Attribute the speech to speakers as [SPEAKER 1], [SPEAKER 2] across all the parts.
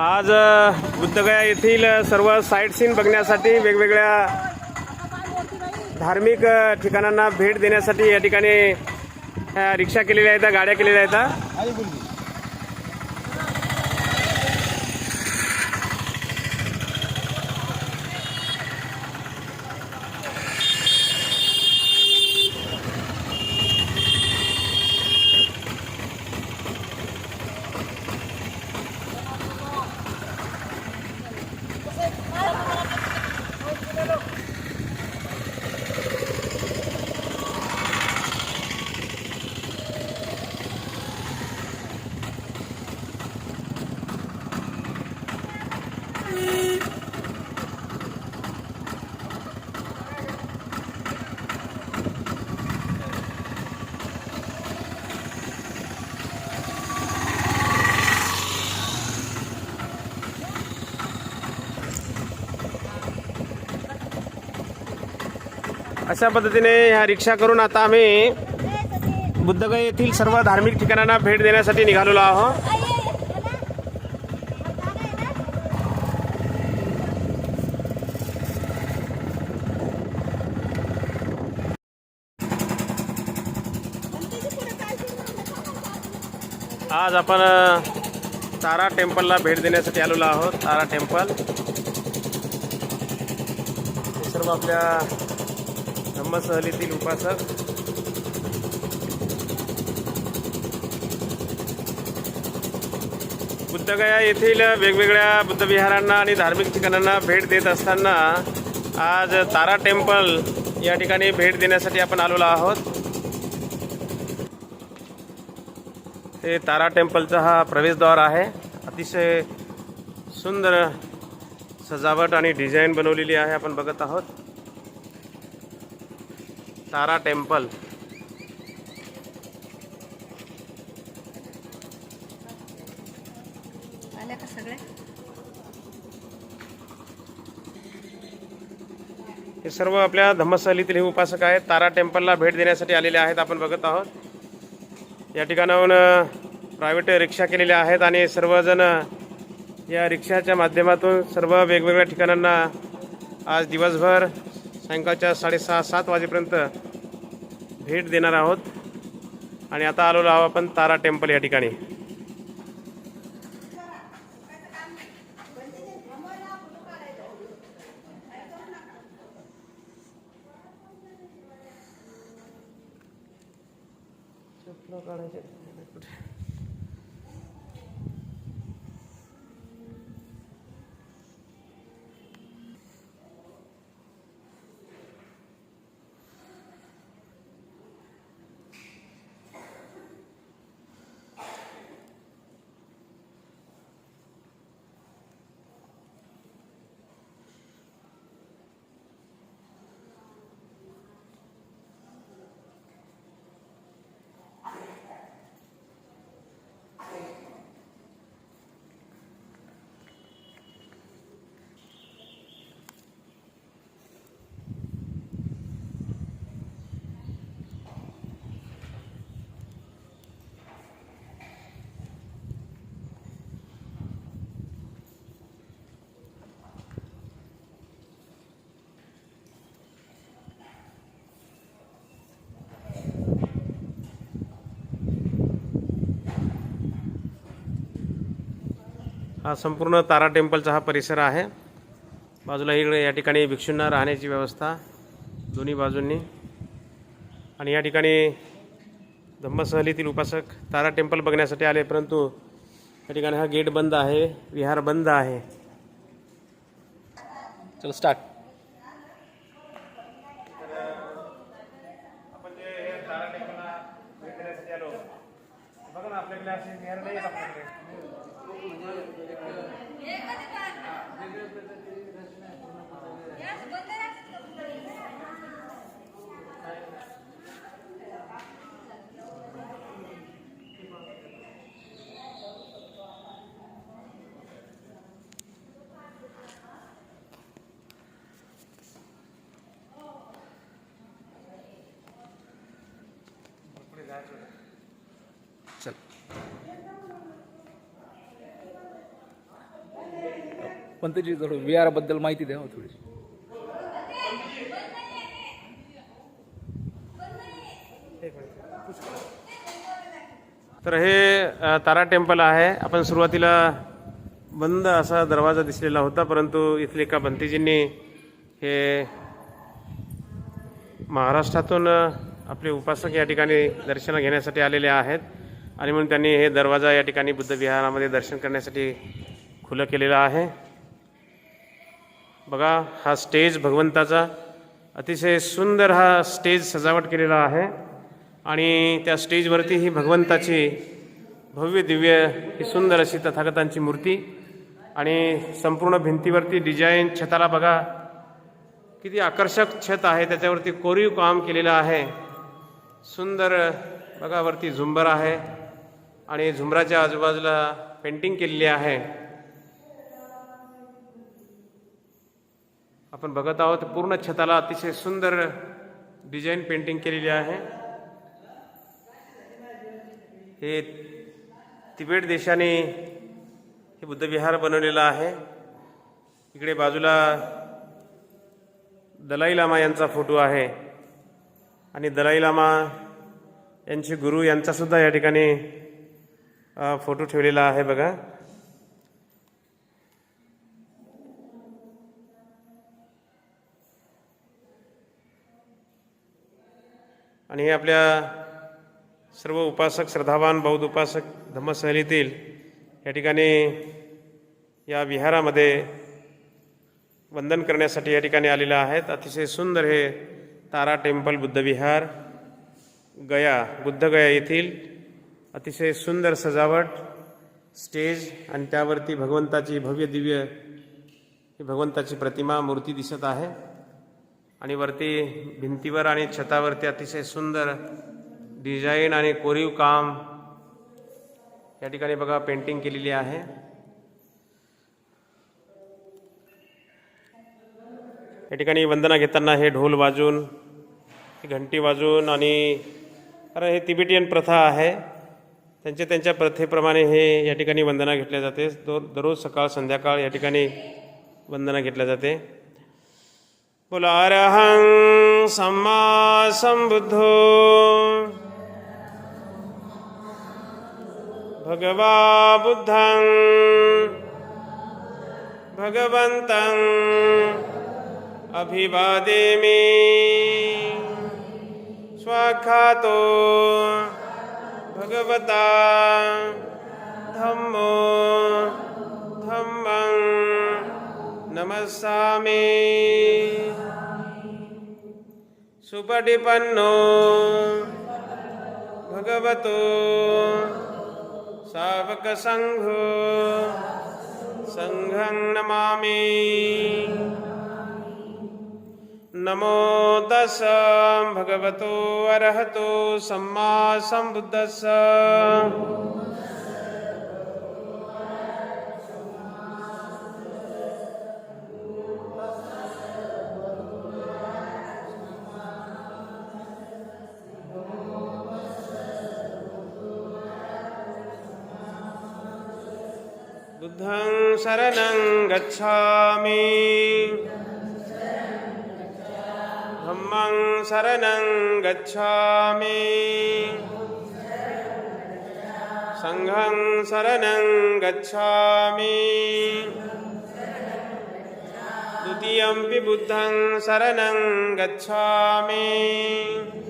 [SPEAKER 1] आज बुद्धगया येथील सर्व साईट सीन बघण्यासाठी वेगवेगळ्या धार्मिक ठिकाणांना भेट देण्यासाठी या ठिकाणी रिक्षा केलेल्या आहेत गाड्या केलेल्या आहेत. अशा पद्धतीने ह्या रिक्षा करून आता आम्ही बुद्धगय येथील सर्व धार्मिक ठिकाणांना भेट देण्यासाठी निघालेलो आहोत. आज आपण तारा टेम्पलला भेट देण्यासाठी आलेलो आहोत तारा टेम्पल. सर्व आपल्या धम्मसहलीतील उपासक. बुद्धगया येथील वेगवेगळ्या बुद्धविहारांना आणि धार्मिक ठिकाणांना भेट देत असताना आज तारा टेम्पल या ठिकाणी भेट देण्यासाठी आपण आलेलो आहोत. हे तारा टेम्पलचा हा प्रवेशद्वार आहे. अतिशय सुंदर सजावट आणि डिझाईन बनवलेली आहे आपण बघत आहोत. तारा टेम्पल.
[SPEAKER 2] आल्या का सगळ्या
[SPEAKER 1] हे सर्व आपल्या धम्मस्थलीतील हे उपासक आहेत. तारा टेम्पलला भेट देण्यासाठी आलेले आहेत आपण बघत आहोत. या ठिकाणाहून प्रायव्हेट रिक्षा केलेल्या आहेत आणि सर्वजण या रिक्षाच्या माध्यमातून सर्व वेगवेगळ्या ठिकाणांना आज दिवसभर सायंकाळच्या साडेसहा सात वाजेपर्यंत भेट देणार आहोत. आणि आता आलेलो आहोत आपण तारा टेम्पल या ठिकाणी. हा संपूर्ण तारा टेम्पलचा हा परिसर आहे. बाजूला इकडे या ठिकाणी भिक्षूंना राहण्याची व्यवस्था दोन्ही बाजूंनी. आणि या ठिकाणी धम्मसहलीतील उपासक तारा टेम्पल बघण्यासाठी आले परंतु या ठिकाणी हा गेट बंद आहे विहार बंद आहे. चल स्टार्ट आपण जे हे तारा टेम्पलला भेट देण्यासाठी आलो बघा ना आपल्याकडे असे विहार नाही आहेत आपल्याकडे चल
[SPEAKER 2] पण त्याची थोडं विहाराबद्दल माहिती द्या थोडीशी. थोडी
[SPEAKER 1] तर हे तारा टेम्पल आहे. आपण सुरुवातीला बंद असा दरवाजा दिसलेला होता परंतु इथले एका बंतीजींनी हे महाराष्ट्रातून आपले उपासक या ठिकाणी दर्शन घेण्यासाठी आलेले आहेत. आणि म्हणून त्यांनी हे दरवाजा या ठिकाणी बुद्ध विहारामध्ये दर्शन करण्यासाठी खुलं केलेलं आहे. बघा हा स्टेज भगवंताचा अतिशय सुंदर हा स्टेज सजावट केलेला आहे आणि त्या स्टेजवरती ही भगवंताची भव्य दिव्य ही सुंदर अशी तथागतांची मूर्ती आणि संपूर्ण भिंतीवरती डिझाईन छताला बघा किती आकर्षक छत आहे. त्याच्यावरती कोरीव काम केलेलं आहे. सुंदर बघा वरती झुंबर आहे आणि झुंबराच्या आजूबाजूला पेंटिंग केलेली आहे. आपण बघत आहोत पूर्ण छताला अतिशय सुंदर डिझाईन पेंटिंग केलेली आहे. हे तिबेट देशाने हे बुद्धविहार बनवलेलं आहे. इकडे बाजूला दलाई लामा यांचा फोटो आहे. आणि दलाई लामा यांचे गुरु यांचासुद्धा या ठिकाणी फोटो ठेवलेला आहे बघा. आणि हे आपल्या सर्व उपासक श्रद्धावान बौद्ध उपासक धम्मसहलीतील या ठिकाणी या विहारामध्ये वंदन करण्यासाठी या ठिकाणी आलेलं आहेत. अतिशय सुंदर हे तारा टेम्पल बुद्धविहार गया बुद्धगया येथील अतिशय सुंदर सजावट स्टेज आणि त्यावरती भगवंताची भव्य दिव्य ही भगवंताची प्रतिमा मूर्ती दिसत आहे. आणि वरती भिंतीवर आणि छतावरती अतिशय सुंदर डिझाईन आणि कोरीव काम या ठिकाणी बघा पेंटिंग केलेली आहे. या ठिकाणी वंदना घेताना हे ढोल वाजून घंटी वाजून आणि कारण हे तिबेटियन प्रथा आहे. त्यांच्या त्यांच्या प्रथेप्रमाणे हे या ठिकाणी वंदना घेतल्या जाते. दो दररोज सकाळ संध्याकाळ या ठिकाणी वंदना घेतल्या जाते. बोला अरहं सम्मा संबुद्धो भगवा बुद्धं भगवन्तं अभिवादेमि। स्वाखातो भगवता सुपटिपन्नो भगवतो। सावकसङ्घो। सङ्घं नमामि। नमो तस् भगवतो अरहतो सम्मा 부당 사랑은 가차미 엄망 사랑은 가차미 상항 사랑은 가차미 두디엄비 부당 사랑은 가차미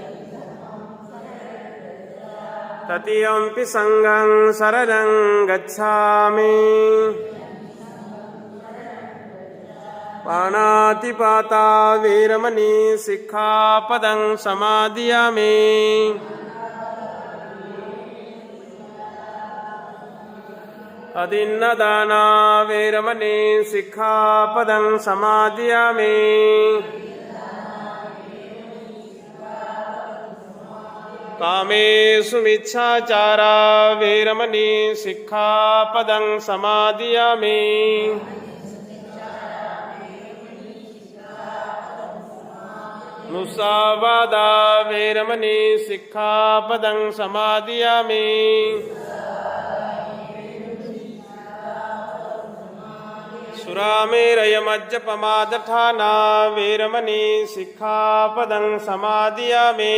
[SPEAKER 1] तृतीयम्पि सङ्घं शरणं गच्छामि पाणातिपाता वीरमणि सिक्खापदं समादयामि अदिन्नदाना वेरमणि सिक्खापदं समादयामि कामेषु मिच्छाचारा वीरमणि शिक्षापदं समादयामि। मुसावादा वेरमणि शिक्षापदं समादयामि। सुरामेरयमज्जपमादठाना वीरमणि शिक्षापदं समादयामि।